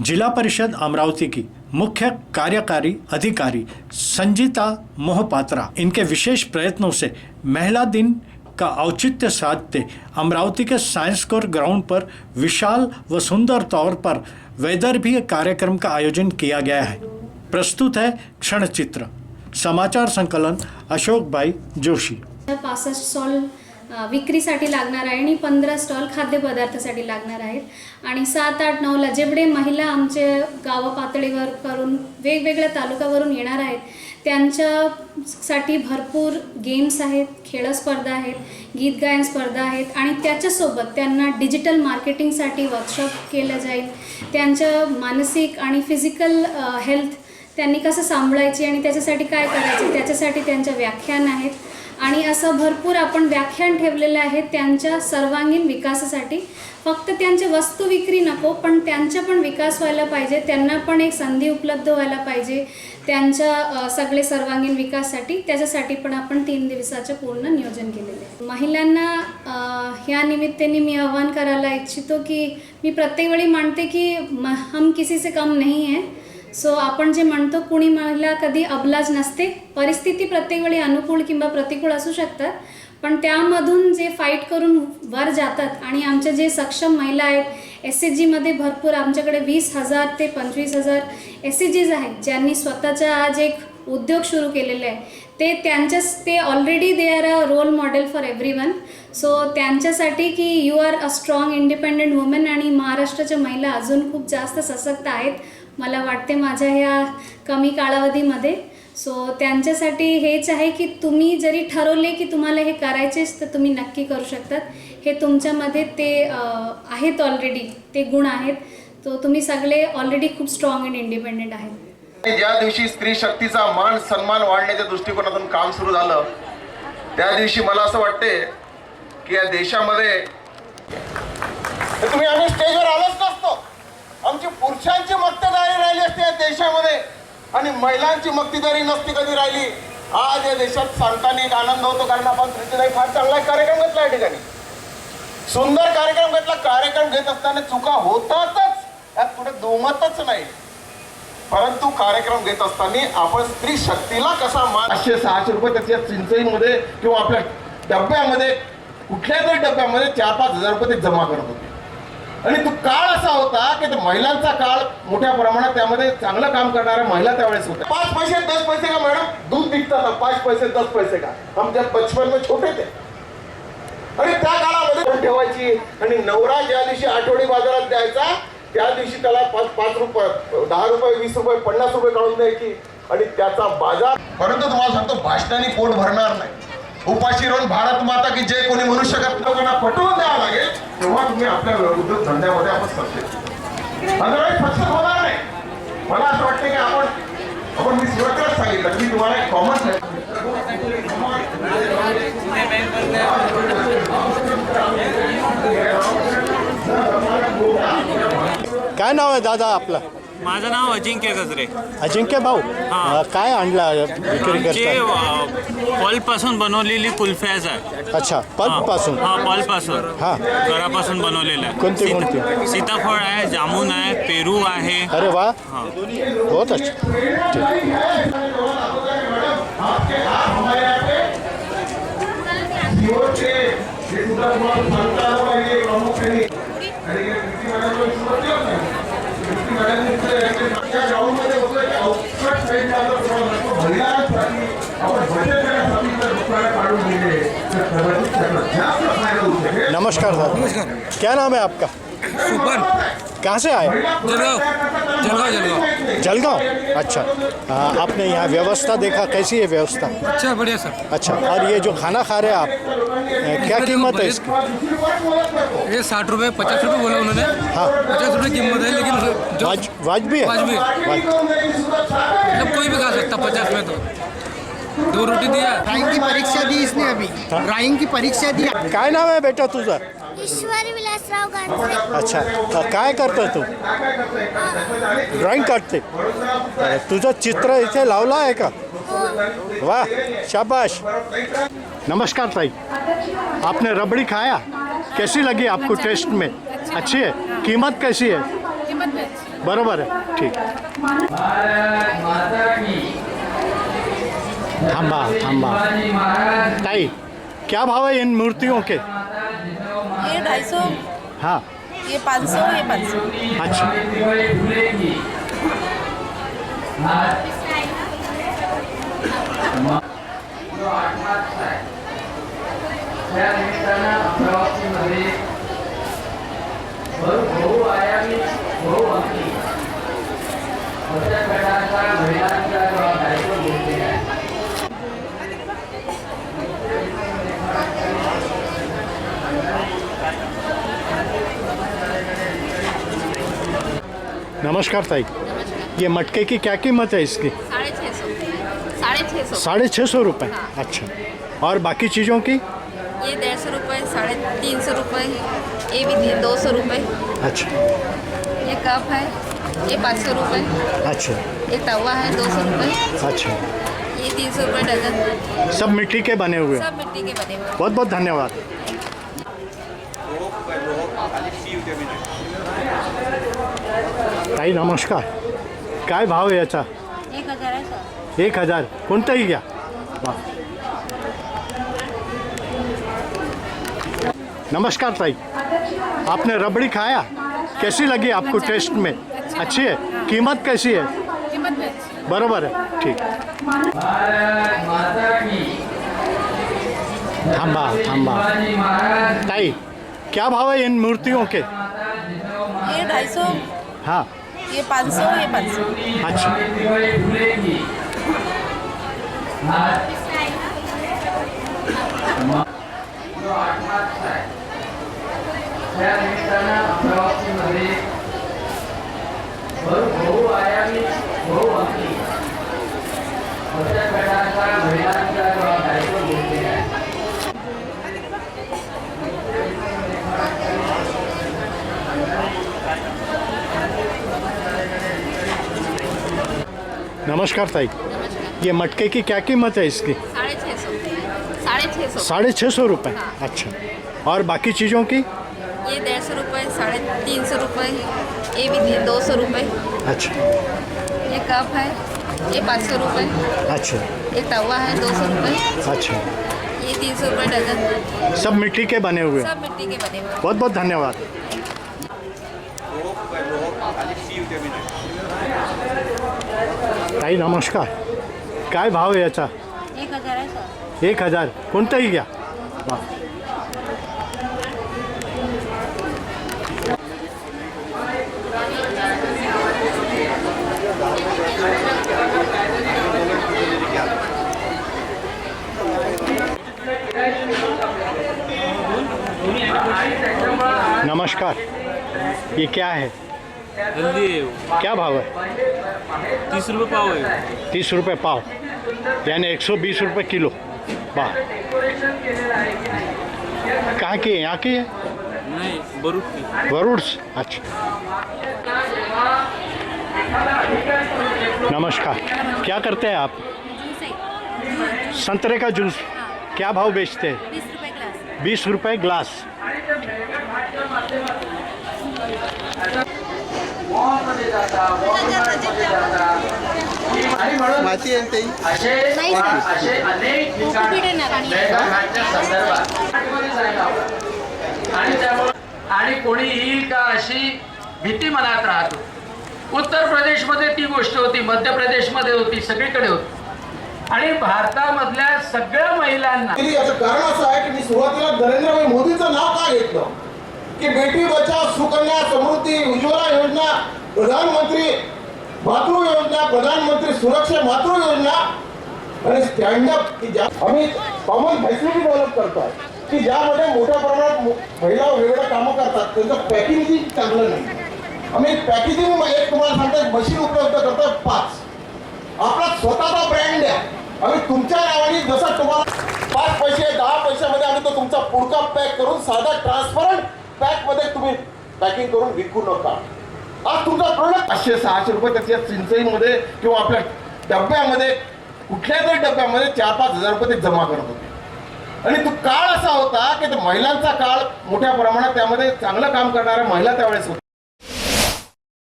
जिला परिषद अमरावती की मुख्य कार्यकारी अधिकारी संजीता मोहपात्रा। इनके विशेष प्रयत्नों से महिला दिन का औचित्य साधते अमरावती के साइंस कोर ग्राउंड पर विशाल व सुंदर तौर पर वैदर्भीय कार्यक्रम का आयोजन किया गया है। प्रस्तुत है क्षण चित्र समाचार संकलन अशोक भाई जोशी। विक्रीसाठी लागणार आहे आणि पंधरा स्टॉल खाद्यपदार्थासाठी लागणार आहेत. आणि सात आठ नऊला जेवढे महिला आमचे गाव पातळीवर करून वेगवेगळ्या तालुक्यावरून येणार आहेत त्यांच्यासाठी भरपूर गेम्स आहेत खेळ स्पर्धा आहेत गीत गायन स्पर्धा आहेत आणि त्याच्यासोबत त्यांना डिजिटल मार्केटिंगसाठी वर्कशॉप केलं जाईल. त्यांच्या मानसिक आणि फिजिकल हेल्थ त्यांनी कसं सांभाळायची आणि त्याच्यासाठी काय करायचे त्याच्यासाठी त्यांच्या व्याख्यान आहेत. आणि असं भरपूर आपण व्याख्यान ठेवलेलं आहे त्यांच्या सर्वांगीण विकासासाठी. फक्त त्यांचे वस्तू विक्री नको पण त्यांचा पण विकास व्हायला पाहिजे त्यांना पण एक संधी उपलब्ध व्हायला पाहिजे त्यांच्या सगळे सर्वांगीण विकासासाठी. त्याच्यासाठी पण आपण तीन दिवसाचं पूर्ण नियोजन केलेलं आहे. महिलांना ह्या निमित्ताने मी आव्हान करायला इच्छितो की मी प्रत्येक वेळी मानते की म हम किसी से कम नाही आहे. सो आपण जे म्हणतो कुणी महिला कधी अबलाज नसते. परिस्थिती प्रत्येक वेळी अनुकूल किंवा प्रतिकूल असू शकतात. पण त्यामधून जे फाईट करून वर जातात आणि आमच्या जे सक्षम महिला आहेत एस एच जीमध्ये भरपूर आमच्याकडे वीस हजार ते पंचवीस हजार एस एच जीज आहेत ज्यांनी स्वतःचा आज एक उद्योग सुरू केलेले आहे. ते त्यांच्याच ते already they are a role model for everyone so त्यांच्यासाठी की you are a strong independent women आणि महाराष्ट्राच्या महिला अजून खूप जास्त सशक्त आहेत मला वाटते माझ्या ह्या कमी कालावधीमध्ये. सो त्यांच्यासाठी हेच आहे की तुम्ही जरी ठरवले की तुम्हाला हे करायचेच तर तुम्ही नक्की करू शकतात. हे तुमच्यामध्ये ते आहेत ऑलरेडी ते गुण आहेत. तो तुम्ही सगळे ऑलरेडी खूप स्ट्रॉंग अँड इंडिपेंडेंट आहेत. ज्या दिवशी स्त्री शक्तीचा मान सन्मान वाढण्याच्या दृष्टिकोनातून काम सुरू झालं त्या दिवशी मला असं वाटते की या देशामध्ये तुम्ही आम्ही स्टेजवर आलोच नसतो आमची पुरुषांची मक्तेदारी राहिली असते या देशामध्ये. आणि महिलांची मक्तेदारी नसती कधी राहिली. आज या देशात सांगताना एक आनंद होतो कारण आपण प्रीतीताई फार चांगला कार्यक्रम घेतला या ठिकाणी. सुंदर कार्यक्रम घेतला. कार्यक्रम घेत असताना चुका होतातच. यात कुठे दोमतच नाही. परंतु कार्यक्रम घेत असताना आपण स्त्री शक्तीला कसा मान पाचशे सहाशे रुपये त्याच्या चिंचईमध्ये किंवा आपल्या डब्यामध्ये कुठल्या तरी डब्यामध्ये चार पाच हजार रुपये ते जमा करत होते. आणि तो काळ असा होता की महिलांचा काळ मोठ्या प्रमाणात त्यामध्ये चांगलं काम करणाऱ्या महिला त्यावेळेस होत्या. पाच पैसे दस पैसे का मॅडम? दूध विकतात ना पाच पैसे दस पैसे का? हम जब बचपन में छोटे थे. आणि त्या काळामध्ये पण ठेवायची आणि नवरा ज्या दिवशी आठवडी बाजारात द्यायचा त्या दिवशी त्याला पाच पाच रुपये दहा रुपये वीस रुपये पन्नास रुपये काढून द्यायची. आणि त्याचा बाजार परंतु तुम्हाला सांगतो भाषणाने पोट भरणार नाही. उपाशी राहून भारत माता की जे कोणी म्हणू शकत लोकांना पटवून द्यावं लागेल. तेव्हा तुम्ही आपल्या उद्योग धंद्यामध्ये आपण सक्सेस अदरवाईज सक्सेस होणार नाही. मला असं वाटतं की आपण आपण मी सुरुवातीलाच सांगितलं. की तुम्हाला एक कॉमन काय नाव आहे दादा आपलं? माझं नाव अजिंक्य गजरे. अजिंक्य भाऊ? अं, काय आणला विक्री आमचे करता पॉलपासून बनवलेली कुल्फ्याज आहे. अच्छा पल्प पासून हा पॉलपासून. हा. घरापासून बनवलेलं आहे. कोणते, सीता- कोणते? सीताफळ आहे जामून आहे पेरू आहे. अरे वा. हा. बहुत अच्छा. ठीक. नमस्कार दादा क्या नाम है आपका? सुपन कहाँ से आए? जलगांव। जलगांव जलगांव। जलगांव? अच्छा। हाँ, आपने यहाँ व्यवस्था देखा कैसी है व्यवस्था? अच्छा बढ़िया सर। अच्छा और ये जो खाना खा रहे हैं आप क्या कीमत है इसकी? ये साठ रुपये पचास रुपये बोला उन्होंने। हाँ। पचास रुपये कीमत है लेकिन वाज वाजबी है? वाजबी। वाज- मतलब कोई भी खा सकता पचास में तो। दो रोटी दिया। ड्राइंग की परीक्षा दी इसने अभी। ड्राइंग की परीक्षा दी। काय नाव आहे बेटा तुझं? ईश्वर विलासराव गांधळे अच्छा अ, काय करतो तू? ड्रॉइंग काढते. अ, तुझं चित्र इथे लावलं आहे का? वाह शाबाश. नमस्कार ताई. आपने रबड़ी खाया? कैसी लगी आपको टेस्ट में? अच्छी है। कीमत कैसी है? कीमत में अच्छी बरोबर आहे ठीक। थांबा थांबा। ताई क्या भाव है इन मूर्तियों के? ढाई सौ हाँ ये पाँच सौ ये पाँच सौ अच्छा नमस्कार ताई। ये मटके की क्या कीमत है इसकी? साढ़े छः सौ। साढ़े छः सौ साढ़े छः सौ रुपये अच्छा। और बाकी चीज़ों की? ये डेढ़ सौ रुपये साढ़े तीन सौ रुपये ये भी दी- दो सौ रुपये अच्छा। ये कप है ये पाँच सौ रुपये अच्छा। ये तवा है दो सौ रुपये अच्छा। ये तीन सौ रुपये डजन। सब मिट्टी के बने हुए सब मिट्टी के बने हुए बहुत बहुत धन्यवाद। ताई नमस्कार. काय भाव आहे याचा? एक हज़ार है सर. एक हज़ार. कोणताही घ्या. वा. नमस्कार ताई. आपने रबड़ी खाया? कैसी लगी आपको टेस्ट में? अच्छी. है? कीमत कैसी है? कीमत में है. ठीक. थांबा थांबा. ताई क्या भाव है इन मूर्तियों के? ये ढाई सौ। हाँ. ये पाँच सौ ये पाँच सौ अच्छा नमस्कार। ताई। ये मटके की क्या कीमत है इसकी? साढ़े छः सौ रुपये अच्छा। और बाकी चीज़ों की? ये डेढ़ सौ रुपये साढ़े तीन सौ रुपये ये भी दी- दो सौ रुपये अच्छा। ये कप है ये पाँच सौ रुपये अच्छा। ये तवा है दो सौ रुपये अच्छा। ये तीन सौ रुपये डजन। सब मिट्टी के बने हुए? सब मिट्टी के बने हुए। बहुत बहुत धन्यवाद। ताई नमस्कार. काय भाव आहे याचा? एक हज़ार सर. एक हजार. कोणताही घ्या. वा. नमस्कार. ये क्या है हल्दी क्या भाव है? तीस रुपये पाव आहे तीस रुपये पाव। यानी एक सौ बीस रुपये किलो। वाह। कहाँ की है? यहाँ की है? नाही बरूट की। वरुड़ से? अच्छा। नमस्कार। क्या करते हैं आप? संतरे का जूस। क्या भाव बेचते हैं? बीस रुपये ग्लास। माहिती आहे आणि आणि त्यामुळे आणि कोणी येईल का अशी भीती मनात राहतो. उत्तर प्रदेशमध्ये ती गोष्ट होती मध्य प्रदेशमध्ये होती सगळीकडे होती. आणि भारतामधल्या सगळ्या महिलांना याचं कारण असं आहे की मी सुरुवातीला नरेंद्रभाई मोदींचं नाव का घेतलं? की बेटी बचाव सुकन्या समृद्धी उज्ज्वला योजना प्रधानमंत्री मातृ योजना प्रधानमंत्री सुरक्षा मातृ योजना आणि स्टँडअप की ज्या आम्ही कॉमन फॅसिलिटी डेव्हलप करतोय की ज्यामध्ये मोठ्या प्रमाणात महिला वेगवेगळ्या कामं करतात त्यांचं पॅकेजिंग चांगलं नाही. आम्ही पॅकेजिंग एक तुम्हाला सांगतो मशीन उपलब्ध करतोय पाच. आपला स्वतःचा ब्रँड द्या. आम्ही तुमच्या नावाने जसं तुम्हाला पाच पैसे दहा पैशामध्ये आम्ही तो तुमचा पुडका पॅक करून साधा ट्रान्सपरंट पॅकमध्ये तुम्ही पॅकिंग करून विकू नका. आज तुमचा प्रोडक्ट पाचशे सहाशे रुपये त्याच्या सिंचईमध्ये किंवा आपल्या डब्यामध्ये कुठल्या तरी डब्यामध्ये चार पाच हजार रुपये ते जमा करत होते. आणि तो काळ असा होता की महिलांचा काळ मोठ्या प्रमाणात त्यामध्ये चांगलं काम करणाऱ्या महिला त्यावेळेस होत्या.